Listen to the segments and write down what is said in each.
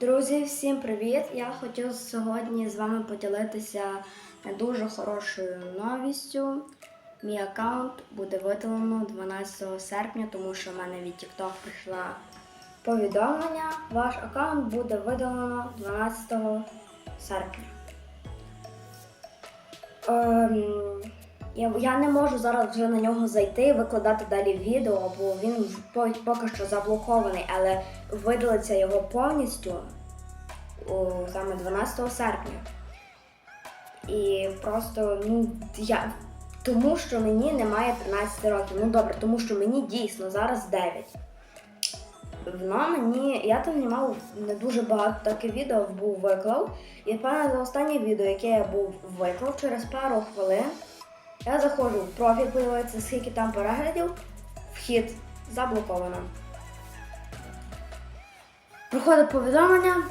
Друзі, всім привіт! Я хотів сьогодні з вами поділитися дуже хорошою новістю. Мій аккаунт буде видалено 12 серпня, тому що в мене від TikTok прийшла повідомлення. Ваш аккаунт буде видалено 12 серпня. Ем, я, я не можу зараз вже на нього зайти викладати далі відео, бо він поки що заблокований, але видалиться його повністю о, саме 12 серпня. І просто, ну, я. Тому що мені немає 13 років. Ну добре, тому що мені дійсно зараз 9. Воно мені, я там знімав не дуже багато таких відео, був виклав. І певно за останнє відео, яке я був виклав, через пару хвилин я заходжу в профіль, подивитися, скільки там переглядів, вхід заблоковано. Приходить повідомлення,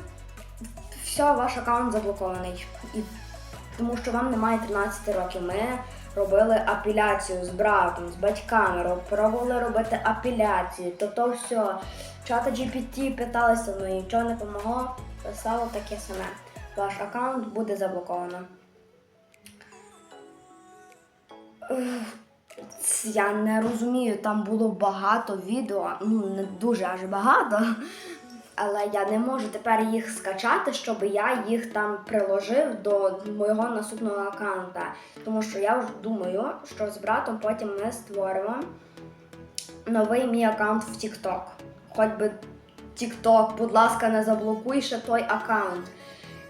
все, ваш аккаунт заблокований. І, тому що вам немає 13 років. Ми робили апеляцію з братом, з батьками, пробували робити апеляцію, то то все. Чата GPT питалися, але нічого не помогло. Писало таке саме. Ваш аккаунт буде заблоковано. Я не розумію, там було багато відео, ну не дуже аж багато. Але я не можу тепер їх скачати, щоб я їх там приложив до моєго наступного аккаунта. Тому що я вже думаю, що з братом потім ми створимо новий мій аккаунт в TikTok. Хоч би TikTok, будь ласка, не заблокуй ще той аккаунт.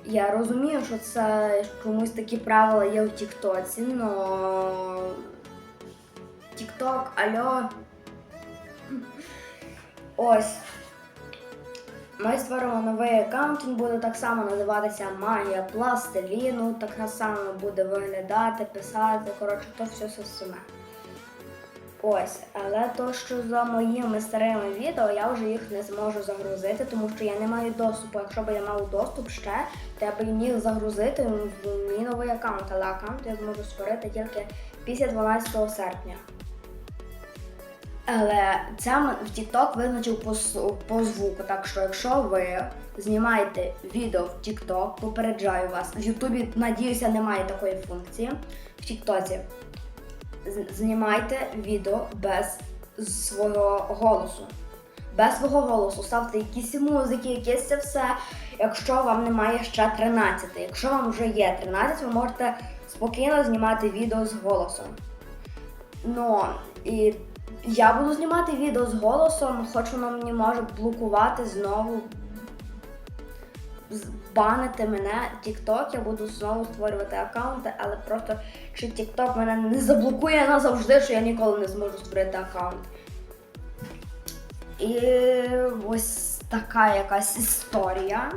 Я розумію, що це комусь такі правила є у Тіктоці, но Тікток, альо. Ось. Ми створимо новий аккаунт, він буде так само називатися Магія пластиліну, так само буде виглядати, писати, коротше, то все все саме. Ось, але то, що за моїми старими відео, я вже їх не зможу загрузити, тому що я не маю доступу. Якщо б я мав доступ ще, то я б міг загрузити мій новий аккаунт, але аккаунт я зможу створити тільки після 12 серпня. Але це в TikTok визначив по, по звуку. Так що, якщо ви знімаєте відео в TikTok, попереджаю вас. В Ютубі, надіюся, немає такої функції. В TikTok знімайте відео без свого голосу. Без свого голосу ставте якісь музики, якесь це все. Якщо вам немає ще 13. Якщо вам вже є 13, ви можете спокійно знімати відео з голосом. Ну, і я буду знімати відео з голосом, хоч воно мені може блокувати знову. З- Банити мене TikTok, я буду знову створювати аккаунти, але просто чи TikTok мене не заблокує назавжди, що я ніколи не зможу створити аккаунт. І ось така якась історія.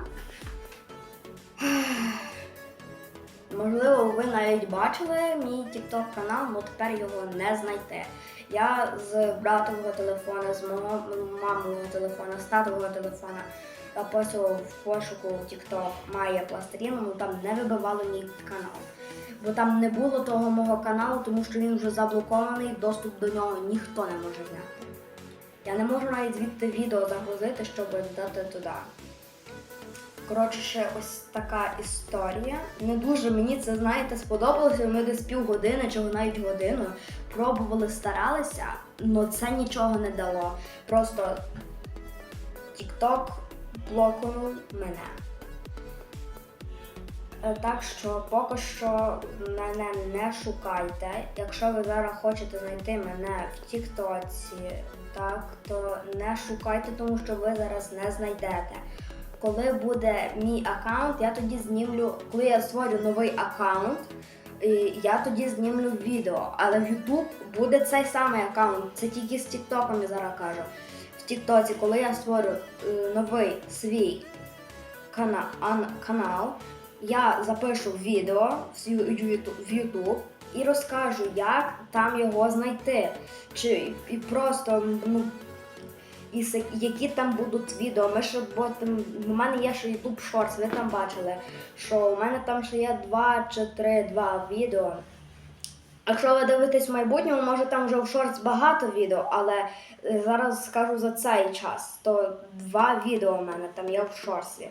Можливо, ви навіть бачили мій TikTok канал, але тепер його не знайти. Я з братового телефона, з мого мамового телефона, з татового телефона записував в пошуку TikTok Майя Пластиліну, але там не вибивало мій канал. Бо там не було того мого каналу, тому що він вже заблокований, доступ до нього ніхто не може зняти. Я не можу навіть звідти відео загрузити, щоб додати туди. Коротше, ще ось така історія. Не дуже мені це, знаєте, сподобалося. Ми десь півгодини чи навіть годину пробували, старалися, але це нічого не дало. Просто TikTok блокнув мене. Е, Так що поки що мене не шукайте. Якщо ви зараз хочете знайти мене в Тіктоці, так, то не шукайте, тому що ви зараз не знайдете. Коли буде мій аккаунт, я тоді знімлю, коли я створю новий аккаунт, я тоді знімлю відео. Але в YouTube буде цей самий аккаунт. Це тільки з Тіктоком я зараз кажу. Тіктоці, коли я створю е, новий свій кана- ан- канал, я запишу відео в YouTube і розкажу, як там його знайти. Чи і просто ну, і які там будуть відео. Ми ще бо там у мене є ще YouTube Shorts, ви там бачили, що у мене там ще є два чи три два відео. Якщо ви дивитесь в майбутньому, може там вже в шортс багато відео, але е, зараз скажу за цей час, то два відео у мене там є в шорсі.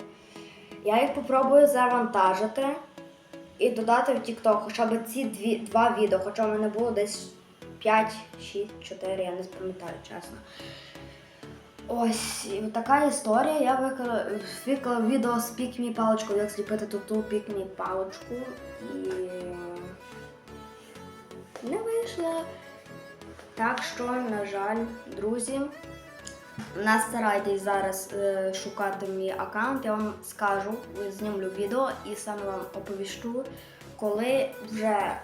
Я їх попробую завантажити і додати в TikTok хоча б ці дві, два відео, хоча в мене було десь 5, 6, 4, я не пам'ятаю, чесно. Ось, і така історія. Я виклала, виклала відео з пікмі паличкою, як зліпити ту пікмі паличку. І не вийшло. Так що, на жаль, друзі, не старайтесь зараз е, шукати мій аккаунт, я вам скажу, знімлю відео і саме вам оповіщу, коли вже е,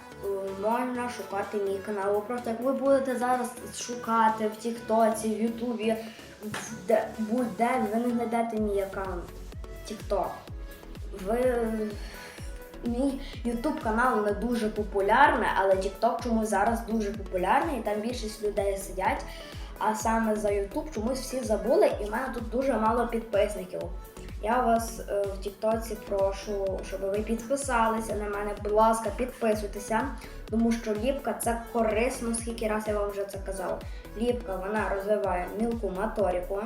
можна шукати мій канал. Ви просто як ви будете зараз шукати в Тіктоці, в Ютубі, будь-де, ви не знайдете мій аккаунт Тікток. Ви Мій YouTube канал не дуже популярний, але TikTok чомусь зараз дуже популярний, і там більшість людей сидять. А саме за YouTube чомусь всі забули, і в мене тут дуже мало підписників. Я вас е, в Тіктоці прошу, щоб ви підписалися на мене. Будь ласка, підписуйтеся, тому що ліпка це корисно, скільки раз я вам вже це казав. Ліпка вона розвиває мілку моторику.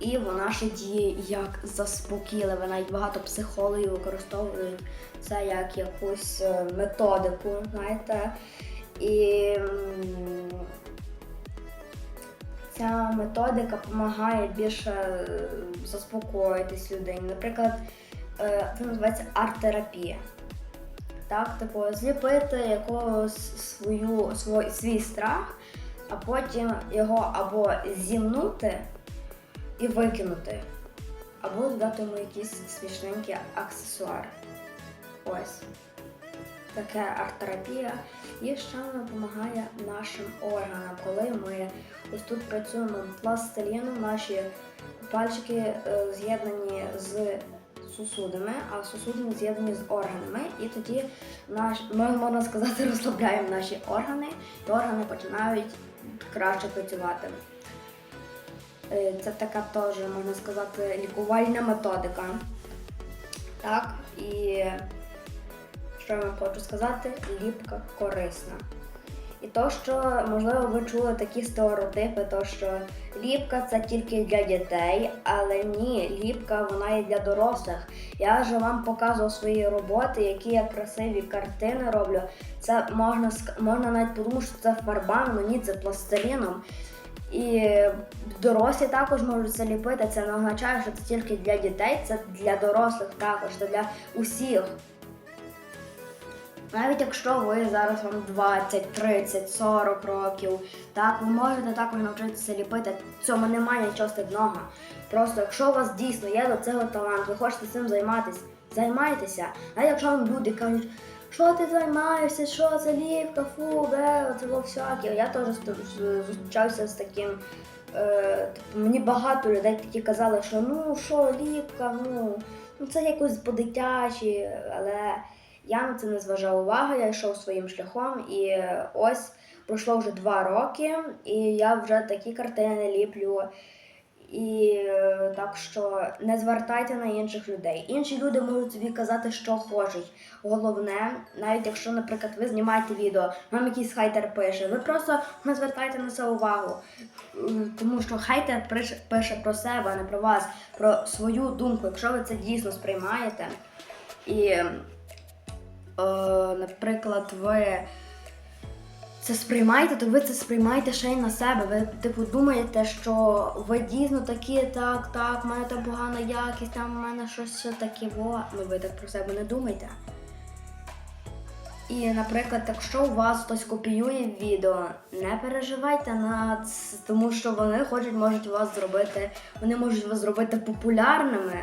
І вона ще діє як заспокійливе. Навіть багато психологів використовують це як якусь е, методику, знаєте. І ця методика допомагає більше е, заспокоїтись людині. Наприклад, е, це називається арт-терапія. Так, типу, зліпити якогось свою, свій, свій страх, а потім його або зімнути і викинути, або додати йому якісь смішненькі аксесуари. Ось. Таке арт-терапія. І ще вона допомагає нашим органам, коли ми ось тут працюємо пластиліном, наші пальчики е, з'єднані з сусудами, а сусуди з'єднані з органами. І тоді наш, ми, можна сказати, розслабляємо наші органи, і органи починають краще працювати. Е, Це така теж, можна сказати, лікувальна методика. Так, і що я вам хочу сказати, ліпка корисна. І то, що, можливо, ви чули такі стереотипи, то що ліпка це тільки для дітей, але ні, ліпка вона і для дорослих. Я вже вам показував свої роботи, які я красиві картини роблю. Це можна можна навіть подумати, що це фарбами, але ні, це пластиліном. І дорослі також можуть це ліпити. Це не означає, що це тільки для дітей, це для дорослих також, це для усіх. Навіть якщо ви зараз вам 20, 30, 40 років, так, ви можете також навчитися ліпити. Цьому немає нічого стидного. Просто якщо у вас дійсно є до цього талант, ви хочете цим займатися, займайтеся. Навіть якщо вам люди кажуть, що ти займаєшся, що це ліпка, фу, бе, це всяке. Я теж зустрічався з таким. Е, типу, мені багато людей такі казали, що ну що, ліпка, ну, ну це якось по-дитячі, але я на це не зважав уваги, я йшов своїм шляхом, і ось пройшло вже два роки, і я вже такі картини ліплю. І е, так що не звертайте на інших людей. Інші люди можуть собі казати, що хочуть. Головне, навіть якщо, наприклад, ви знімаєте відео, вам якийсь хайтер пише, ви просто не звертайте на це увагу. Тому що хайтер пише, про себе, а не про вас, про свою думку, якщо ви це дійсно сприймаєте. І, е, наприклад, ви це сприймаєте, то ви це сприймаєте ще й на себе. Ви типу думаєте, що ви дійсно такі, так, так, в мене там погана якість, там в мене щось таке, во. Ну ви так про себе не думайте. І, наприклад, якщо у вас хтось копіює відео, не переживайте над тому що вони хочуть, можуть вас зробити, вони можуть вас зробити популярними.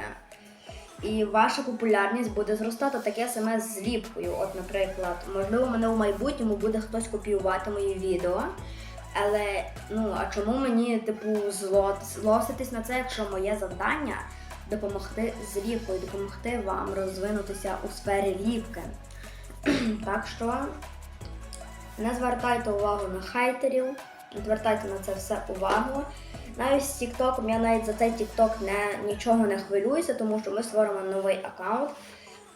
І ваша популярність буде зростати таке саме з ліпкою. От, наприклад, можливо, мене в майбутньому буде хтось копіювати мої відео. Але ну а чому мені типу зло, злоситись на це, якщо моє завдання допомогти з ліпкою, допомогти вам розвинутися у сфері ліпки. так що не звертайте увагу на хейтерів, не звертайте на це все увагу. Навіть з TikTok, я навіть за цей TikTok не, нічого не хвилююся, тому що ми створимо новий аккаунт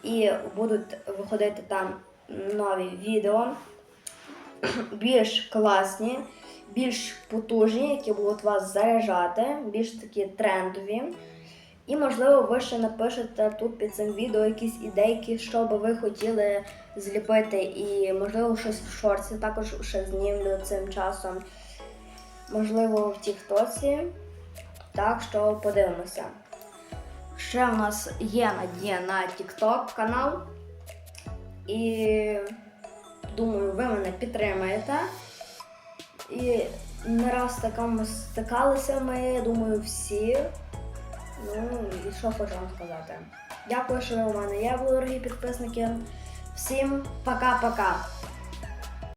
і будуть виходити там нові відео. більш класні, більш потужні, які будуть вас заряджати, більш такі трендові. І, можливо, ви ще напишете тут під цим відео якісь ідейки, що би ви хотіли зліпити. І, можливо, щось в шорці також ще знімлю цим часом. Можливо, в Тіктоці. Так що подивимося. Ще в нас є надія на TikTok канал. І думаю, ви мене підтримаєте. І не раз з таким стикалися ми, думаю, всі. Ну, і що хочу вам сказати. Дякую, що ви у мене є, дорогі підписники. Всім пока-пока.